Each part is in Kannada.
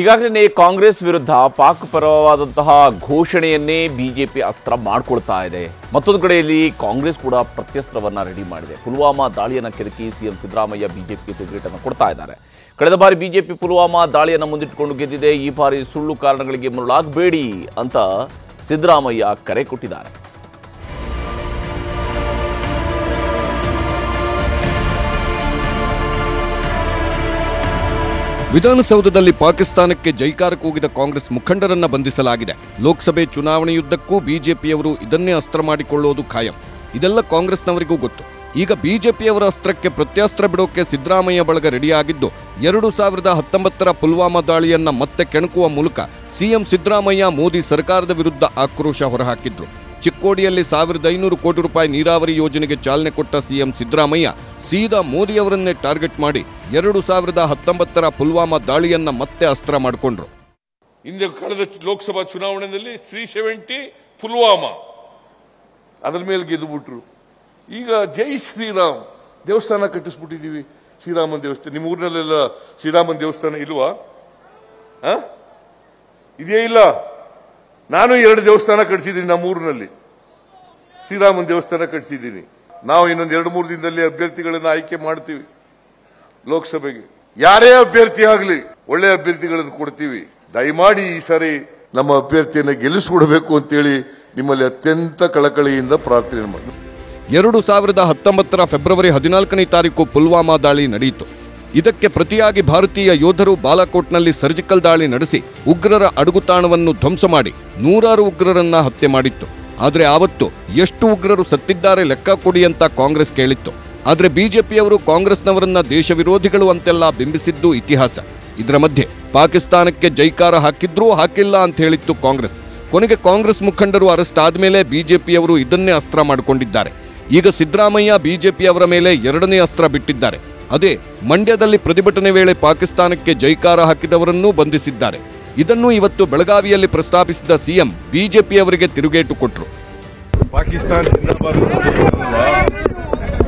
ಈಗಾಗಲೇ ಕಾಂಗ್ರೆಸ್ ವಿರುದ್ಧ ಪಾಕ್ ಪರವಾದಂತಹ ಘೋಷಣೆಯನ್ನೇ ಬಿಜೆಪಿ ಅಸ್ತ್ರ ಮಾಡ್ಕೊಳ್ತಾ ಇದೆ. ಮತ್ತೊಂದು ಕಡೆಯಲ್ಲಿ ಕಾಂಗ್ರೆಸ್ ಕೂಡ ಪ್ರತ್ಯಸ್ತ್ರವನ್ನು ರೆಡಿ ಮಾಡಿದೆ. ಪುಲ್ವಾಮಾ ದಾಳಿಯನ್ನು ಕೆದಕಿ ಸಿಎಂ ಸಿದ್ದರಾಮಯ್ಯ ಬಿಜೆಪಿಗೆ ತಿರುಗೇಟನ್ನು ಕೊಡ್ತಾ ಇದ್ದಾರೆ. ಕಳೆದ ಬಾರಿ ಬಿಜೆಪಿ ಪುಲ್ವಾಮಾ ದಾಳಿಯನ್ನು ಮುಂದಿಟ್ಟುಕೊಂಡು ಗೆದ್ದಿದೆ. ಈ ಬಾರಿ ಸುಳ್ಳು ಕಾರಣಗಳಿಗೆ ಮರುಳಾಗಬೇಡಿ ಅಂತ ಸಿದ್ದರಾಮಯ್ಯ ಕರೆ ಕೊಟ್ಟಿದ್ದಾರೆ. ವಿಧಾನಸೌಧದಲ್ಲಿ ಪಾಕಿಸ್ತಾನಕ್ಕೆ ಜೈಕಾರ ಕೂಗಿದ ಕಾಂಗ್ರೆಸ್ ಮುಖಂಡರನ್ನ ಬಂಧಿಸಲಾಗಿದೆ. ಲೋಕಸಭೆ ಚುನಾವಣೆಯುದ್ದಕ್ಕೂ ಬಿಜೆಪಿಯವರು ಇದನ್ನೇ ಅಸ್ತ್ರ ಮಾಡಿಕೊಳ್ಳುವುದು ಖಾಯಂ. ಇದೆಲ್ಲ ಕಾಂಗ್ರೆಸ್ನವರಿಗೂ ಗೊತ್ತು. ಈಗ ಬಿಜೆಪಿಯವರ ಅಸ್ತ್ರಕ್ಕೆ ಪ್ರತ್ಯಾಸ್ತ್ರ ಬಿಡೋಕೆ ಸಿದ್ದರಾಮಯ್ಯ ಬಳಗ ರೆಡಿಯಾಗಿದ್ದು, ಎರಡು ಸಾವಿರದ ಹತ್ತೊಂಬತ್ತರ ಪುಲ್ವಾಮಾ ದಾಳಿಯನ್ನ ಮತ್ತೆ ಕೆಣಕುವ ಮೂಲಕ ಸಿಎಂ ಸಿದ್ದರಾಮಯ್ಯ ಮೋದಿ ಸರ್ಕಾರದ ವಿರುದ್ಧ ಆಕ್ರೋಶ ಹೊರಹಾಕಿದ್ರು. ಚಿಕ್ಕೋಡಿಯಲ್ಲಿ ಸಾವಿರದ ಐನೂರು ಕೋಟಿ ರೂಪಾಯಿ ನೀರಾವರಿ ಯೋಜನೆಗೆ ಚಾಲನೆ ಕೊಟ್ಟ ಸಿಎಂ ಸಿದ್ದರಾಮಯ್ಯ ಸೀದಾ ಮೋದಿಯವರನ್ನೇ ಟಾರ್ಗೆಟ್ ಮಾಡಿ ಎರಡು ಸಾವಿರದ ಹತ್ತೊಂಬತ್ತರ ಪುಲ್ವಾಮಾ ದಾಳಿಯನ್ನ ಮತ್ತೆ ಅಸ್ತ್ರ ಮಾಡಿಕೊಂಡ್ರು. ಹಿಂದೆ ಕಳೆದ ಲೋಕಸಭಾ ಚುನಾವಣೆಯಲ್ಲಿ ಶ್ರೀ ಸೆವೆಂಟಿ ಪುಲ್ವಾಮಾ ಅದರ ಮೇಲೆ ಗೆದ್ದುಬಿಟ್ರು. ಈಗ ಜೈ ಶ್ರೀರಾಮ್ ದೇವಸ್ಥಾನ ಕಟ್ಟಿಸ್ಬಿಟ್ಟಿದೀವಿ ಶ್ರೀರಾಮನ್ ದೇವಸ್ಥಾನ, ನಿಮ್ಮ ಊರಿನಲ್ಲೆಲ್ಲ ಶ್ರೀರಾಮನ್ ದೇವಸ್ಥಾನ ಇಲ್ವಾ? ಇದೆಯೇ ಇಲ್ಲ? ನಾನು ಎರಡು ದೇವಸ್ಥಾನ ಕಟ್ಟಿಸಿದ್ದೀನಿ ನಮ್ಮ ಊರಿನಲ್ಲಿ. ಶ್ರೀರಾಮನ್ ದೇವಸ್ಥಾನ ಕಟ್ಟಿಸಿದ್ದೀನಿ. ನಾವು ಇನ್ನೊಂದು ಎರಡು ಮೂರು ದಿನದಲ್ಲಿ ಅಭ್ಯರ್ಥಿಗಳನ್ನು ಆಯ್ಕೆ ಮಾಡ್ತೀವಿ. ಲೋಕಸಭೆಗೆ. ಯಾರೇ ಅಭ್ಯರ್ಥಿ ಆಗಲಿ, ಒಳ್ಳೆ ಅಭ್ಯರ್ಥಿಗಳನ್ನು ಕೊಡ್ತೀವಿ. ದಯಮಾಡಿ ಈ ಸಾರಿ ನಮ್ಮ ಅಭ್ಯರ್ಥಿಯನ್ನು ಗೆಲ್ಲಿಸಿಬಿಡಬೇಕು ಅಂತೇಳಿ ನಿಮ್ಮಲ್ಲಿ ಅತ್ಯಂತ ಕಳಕಳಿಯಿಂದ ಪ್ರಾರ್ಥನೆ ಮಾಡಿ ಎರಡು ಸಾವಿರದ ಹತ್ತೊಂಬತ್ತರ ಫೆಬ್ರವರಿ ಹದಿನಾಲ್ಕನೇ ತಾರೀಕು ಪುಲ್ವಾಮಾ ದಾಳಿ ನಡೆಯಿತು. ಇದಕ್ಕೆ ಪ್ರತಿಯಾಗಿ ಭಾರತೀಯ ಯೋಧರು ಬಾಲಾಕೋಟ್ನಲ್ಲಿ ಸರ್ಜಿಕಲ್ ದಾಳಿ ನಡೆಸಿ ಉಗ್ರರ ಅಡುಗುತಾಣವನ್ನು ಧ್ವಂಸ ಮಾಡಿ ನೂರಾರು ಉಗ್ರರನ್ನ ಹತ್ಯೆ ಮಾಡಿತ್ತು. ಆದರೆ ಆವತ್ತು ಎಷ್ಟು ಉಗ್ರರು ಸತ್ತಿದ್ದಾರೆ ಲೆಕ್ಕ ಕೊಡಿ ಅಂತ ಕಾಂಗ್ರೆಸ್ ಕೇಳಿತ್ತು. ಆದರೆ ಬಿಜೆಪಿಯವರು ಕಾಂಗ್ರೆಸ್ನವರನ್ನ ದೇಶ ವಿರೋಧಿಗಳು ಅಂತೆಲ್ಲ ಬಿಂಬಿಸಿದ್ದು ಇತಿಹಾಸ. ಇದರ ಮಧ್ಯೆ ಪಾಕಿಸ್ತಾನಕ್ಕೆ ಜೈಕಾರ ಹಾಕಿದ್ರೂ ಹಾಕಿಲ್ಲ ಅಂತ ಹೇಳಿತ್ತು ಕಾಂಗ್ರೆಸ್. ಕೊನೆಗೆ ಕಾಂಗ್ರೆಸ್ ಮುಖಂಡರು ಅರೆಸ್ಟ್ ಆದಮೇಲೆ ಬಿಜೆಪಿಯವರು ಇದನ್ನೇ ಅಸ್ತ್ರ ಮಾಡಿಕೊಂಡಿದ್ದಾರೆ. ಈಗ ಸಿದ್ದರಾಮಯ್ಯ ಬಿಜೆಪಿಯವರ ಮೇಲೆ ಎರಡನೇ ಅಸ್ತ್ರ ಬಿಟ್ಟಿದ್ದಾರೆ. ಅದೇ, ಮಂಡ್ಯದಲ್ಲಿ ಪ್ರತಿಭಟನೆ ವೇಳೆ ಪಾಕಿಸ್ತಾನಕ್ಕೆ ಜೈಕಾರ ಹಾಕಿದವರನ್ನೂ ಬಂಧಿಸಿದ್ದಾರೆ. ಇದನ್ನು ಇವತ್ತು ಬೆಳಗಾವಿಯಲ್ಲಿ ಪ್ರಸ್ತಾಪಿಸಿದ ಸಿಎಂ ಬಿಜೆಪಿಯವರಿಗೆ ತಿರುಗೇಟು ಕೊಟ್ಟರು ಪಾಕಿಸ್ತಾನ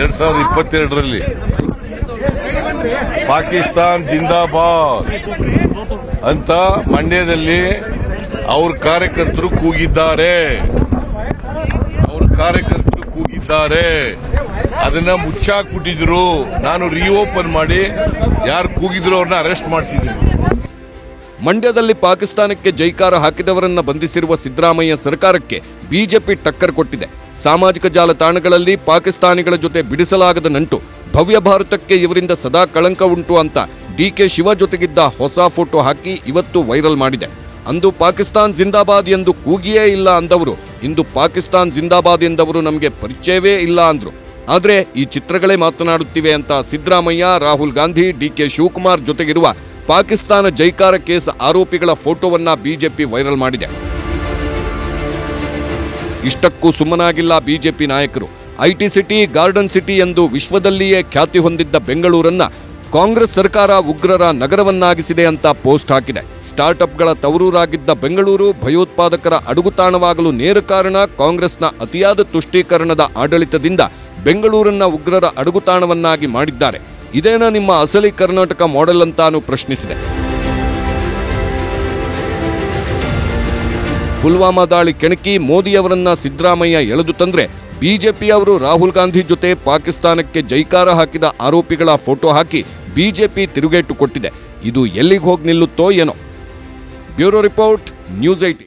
ಎರಡ್ ಸಾವಿರದ ಇಪ್ಪತ್ತೆರಡರಲ್ಲಿ. ಪಾಕಿಸ್ತಾನ್ ಜಿಂದಾಬಾದ್. ಅಂತ ಮಂಡ್ಯದಲ್ಲಿ ಅವ್ರ ಕಾರ್ಯಕರ್ತರು ಕೂಗಿದ್ದಾರೆ. ಅವ್ರ ಕಾರ್ಯಕರ್ತರು ಕೂಗಿದ್ದಾರೆ. ಅದನ್ನ ಮುಚ್ಚಾಕ್ಬಿಟ್ಟಿದ್ರು. ನಾನು ರೀಓಪನ್ ಮಾಡಿ ಯಾರು ಕೂಗಿದ್ರು ಅವ್ರನ್ನ ಅರೆಸ್ಟ್ ಮಾಡಿಸಿದ್ದೀನಿ. ಮಂಡ್ಯದಲ್ಲಿ ಪಾಕಿಸ್ತಾನಕ್ಕೆ ಜೈಕಾರ ಹಾಕಿದವರನ್ನ ಬಂಧಿಸಿರುವ ಸಿದ್ದರಾಮಯ್ಯ ಸರ್ಕಾರಕ್ಕೆ ಬಿಜೆಪಿ ಟಕ್ಕರ್ ಕೊಟ್ಟಿದೆ. ಸಾಮಾಜಿಕ ಜಾಲತಾಣಗಳಲ್ಲಿ ಪಾಕಿಸ್ತಾನಿಗಳ ಜೊತೆ ಬಿಡಿಸಲಾಗದ ನಂಟು ಭವ್ಯ ಭಾರತಕ್ಕೆ ಇವರಿಂದ ಸದಾ ಕಳಂಕ ಉಂಟು ಅಂತ ಡಿಕೆ ಶಿವ ಜೊತೆಗಿದ್ದ ಹೊಸ ಫೋಟೋ ಹಾಕಿ ಇವತ್ತು ವೈರಲ್ ಮಾಡಿದೆ. ಅಂದು ಪಾಕಿಸ್ತಾನ್ ಜಿಂದಾಬಾದ್ ಎಂದು ಕೂಗಿಯೇ ಇಲ್ಲ ಅಂದವರು, ಇಂದು ಪಾಕಿಸ್ತಾನ್ ಜಿಂದಾಬಾದ್ ಎಂದವರು ನಮಗೆ ಪರಿಚಯವೇ ಇಲ್ಲ ಅಂದ್ರು. ಆದರೆ ಈ ಚಿತ್ರಗಳೇ ಮಾತನಾಡುತ್ತಿವೆ ಅಂತ ಸಿದ್ದರಾಮಯ್ಯ, ರಾಹುಲ್ ಗಾಂಧಿ, ಡಿಕೆ ಶಿವಕುಮಾರ್ ಜೊತೆಗಿರುವ ಪಾಕಿಸ್ತಾನ ಜೈಕಾರ ಕೇಸ್ ಆರೋಪಿಗಳ ಫೋಟೋವನ್ನ ಬಿಜೆಪಿ ವೈರಲ್ ಮಾಡಿದೆ. ಇಷ್ಟಕ್ಕೂ ಸುಮ್ಮನಾಗಿಲ್ಲ ಬಿಜೆಪಿ ನಾಯಕರು. ಐಟಿ ಸಿಟಿ, ಗಾರ್ಡನ್ ಸಿಟಿ ಎಂದು ವಿಶ್ವದಲ್ಲಿಯೇ ಖ್ಯಾತಿ ಹೊಂದಿದ್ದ ಬೆಂಗಳೂರನ್ನ ಕಾಂಗ್ರೆಸ್ ಸರ್ಕಾರ ಉಗ್ರರ ನಗರವನ್ನಾಗಿಸಿದೆ ಅಂತ ಪೋಸ್ಟ್ ಹಾಕಿದೆ. ಸ್ಟಾರ್ಟ್ಅಪ್ಗಳ ತವರೂರಾಗಿದ್ದ ಬೆಂಗಳೂರು ಭಯೋತ್ಪಾದಕರ ಅಡುಗುತಾಣವಾಗಲು ನೇರ ಕಾರಣ ಕಾಂಗ್ರೆಸ್ನ ಅತಿಯಾದ ತುಷ್ಟೀಕರಣದ ಆಡಳಿತದಿಂದ ಬೆಂಗಳೂರನ್ನ ಉಗ್ರರ ಅಡುಗುತಾಣವನ್ನಾಗಿ ಮಾಡಿದ್ದಾರೆ. ಇದೇನಾ ನಿಮ್ಮ ಅಸಲಿ ಕರ್ನಾಟಕ ಮಾಡೆಲ್ ಅಂತಾನು ಪ್ರಶ್ನಿಸಿದೆ. ಪುಲ್ವಾಮಾ ದಾಳಿ ಕೆಣಕಿ ಮೋದಿಯವರನ್ನ ಸಿದ್ದರಾಮಯ್ಯ ಎಳೆದು ತಂದ್ರೆ ಬಿಜೆಪಿಯವರು ರಾಹುಲ್ ಗಾಂಧಿ ಜೊತೆ ಪಾಕಿಸ್ತಾನಕ್ಕೆ ಜೈಕಾರ ಹಾಕಿದ ಆರೋಪಿಗಳ ಫೋಟೋ ಹಾಕಿ ಬಿಜೆಪಿ ತಿರುಗೇಟು ಕೊಟ್ಟಿದೆ. ಇದು ಎಲ್ಲಿಗೆ ಹೋಗಿ ನಿಲ್ಲುತ್ತೋ ಏನೋ. Bureau report, news IT